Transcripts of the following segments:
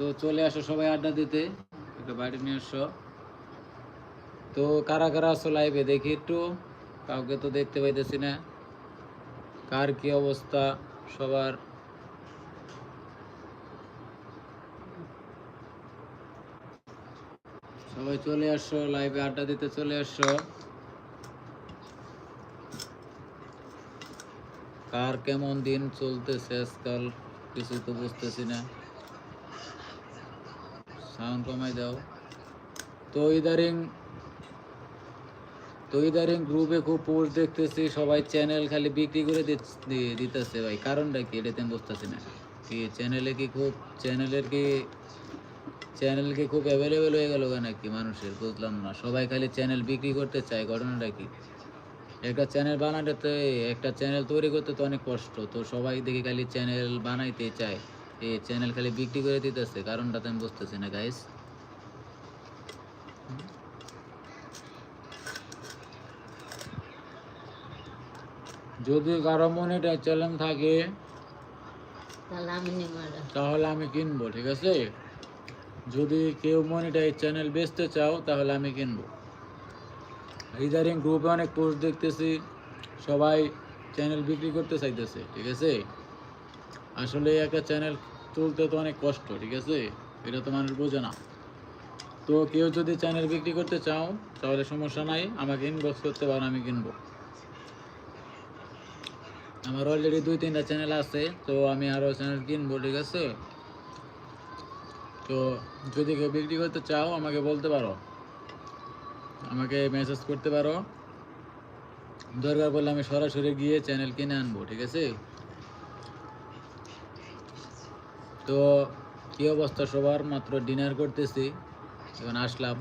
তো চলে আসো সবাই আড্ডা দিতে। একটু বাড়ি নিয়ে আসো। তো কারা কারা আসো লাইভে দেখি একটু। কাউকে তো দেখতে পাইতেছি না। কার কি অবস্থা? সবার। সবাই চলে আসো লাইভে আড্ডা দিতে চলে আসো। কার কেমন দিন চলতেছে আজকাল? কিছু তো বুঝতেছি না। সাউন্ড কমাই দাও। তো ইদারিং তো ইদারিং গ্রুপে খুব পোস্ট দেখতেছি, সবাই চ্যানেল খালি বিক্রি করে দিতেছে ভাই। কারণটা কি? এটা তো বুঝতেছি না। কি চ্যানেলে কি খুব চ্যানেলের কি চ্যানেল কি খুব অ্যাভেলেবেল হয়ে গেল নাকি মানুষের? বুঝলাম না। সবাই খালি চ্যানেল বিক্রি করতে চায়, ঘটনাটা কি? একটা চ্যানেল বানাতে, একটা চ্যানেল তৈরি করতে তো অনেক কষ্ট। তো সবাই দেখি খালি চ্যানেল বানাইতে চায়। এই চ্যানেল খালি বিক্রি করে দিতেছে কারণটা তো আমি বুঝতেছি না গাইস যদি কারও মনে চ্যালেঞ্জ থাকে তাহলে আমি তাহলে আমি কিনবো ঠিক আছে? যদি কেউ মনিটাইজ চ্যানেল বেচতে চাও তাহলে আমি কিনবো। ইদারিং গ্রুপে অনেক পোস্ট দেখতেছি সবাই চ্যানেল বিক্রি করতে চাইতেছে ঠিক আছে? আসলে একটা চ্যানেল তুলতে তো অনেক কষ্ট, ঠিক আছে? এটা তো মানুষ বোঝে না। তো কেউ যদি চ্যানেল বিক্রি করতে চাও, তাহলে সমস্যা নাই, আমাকে ইনবক্স করতে পারো, আমি কিনবো। আমার অলরেডি দুই, তিনটা চ্যানেল আছে, তো আমি আরও চ্যানেল কিনবো, ঠিক আছে? তো যদি কেউ বিক্রি করতে চাও, আমাকে বলতে পারো। আমাকে মেসেজ করতে পারো। দরকার পড়লে আমি সরাসরি গিয়ে চ্যানেল কিনে আনব, ঠিক আছে? তো কি অবস্থা সবার? মাত্র ডিনার করতেছি। এখন আসলাম।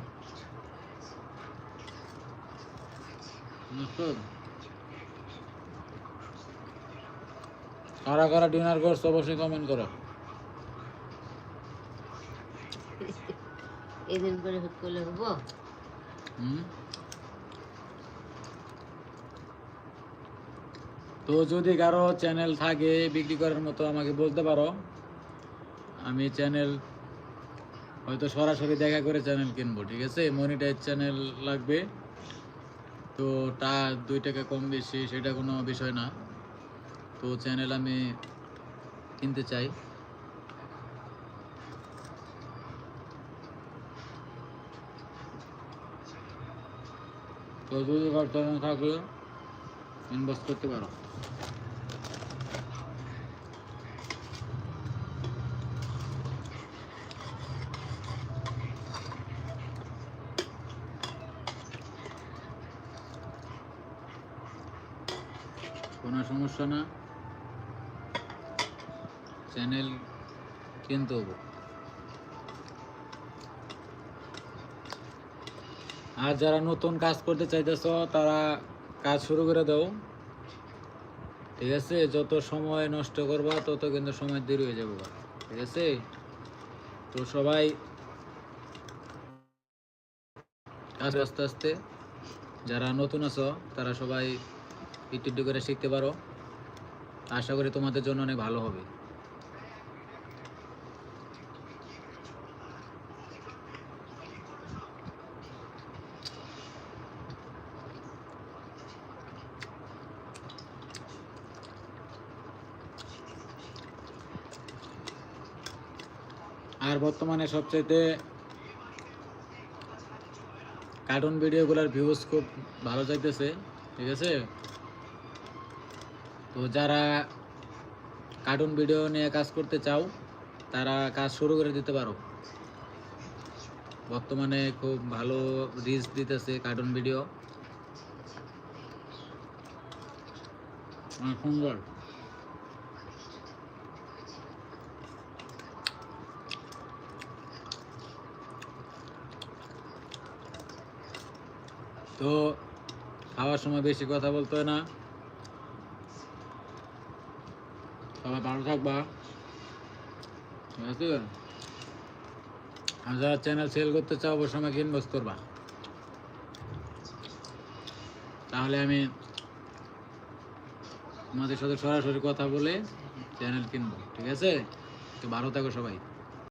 কারা কারা ডিনার করছ অবশ্যই কমেন্ট করো। এই করে হুট করলে হব তো যদি কারও চ্যানেল থাকে বিক্রি করার মতো আমাকে বলতে পারো। আমি চ্যানেল হয়তো সরাসরি দেখা করে চ্যানেল কিনবো, ঠিক আছে? মনিটাইজ চ্যানেল লাগবে। তো টা দুই টাকা কম বেশি, সেটা কোনো বিষয় না। তো চ্যানেল আমি কিনতে চাই। তো যদি কারও চ্যানেল থাকে ইনভেস্ট করতে পারো। কোনো সমস্যা না। চ্যানেল কিনতে হব। আর যারা নতুন কাজ করতে চাইতেছ, তারা কাজ শুরু করে দাও। ঠিক আছে? যত সময় নষ্ট করবা, তত কিন্তু সময় দেরি হয়ে যাবে। ঠিক আছে? তো সবাই আস্তে আস্তে, যারা নতুন আছো, তারা সবাই একটু করে শিখতে পারো। আশা করি তোমাদের জন্য অনেক ভালো হবে। আর বর্তমানে সবচাইতে কার্টুন ভিডিওগুলোর ভিউজ খুব ভালো যাইতেছে, ঠিক আছে? তো যারা কার্টুন ভিডিও নিয়ে কাজ করতে চাও, তারা কাজ শুরু করে দিতে পারো। বর্তমানে খুব ভালো রিচ দিতেছে কার্টুন ভিডিও সুন্দর। তো খাওয়ার সময় বেশি কথা বলতে হয় না। সবাই ভালো থাকবা ঠিক আছে আর যারা চ্যানেল সেল করতে চাও অবশ্যই আমাকে ইনভেস্ট করবা। তাহলে আমি তোমাদের সাথে সরাসরি কথা বলে চ্যানেল কিনবো, ঠিক আছে? তো ভালো থাকো সবাই।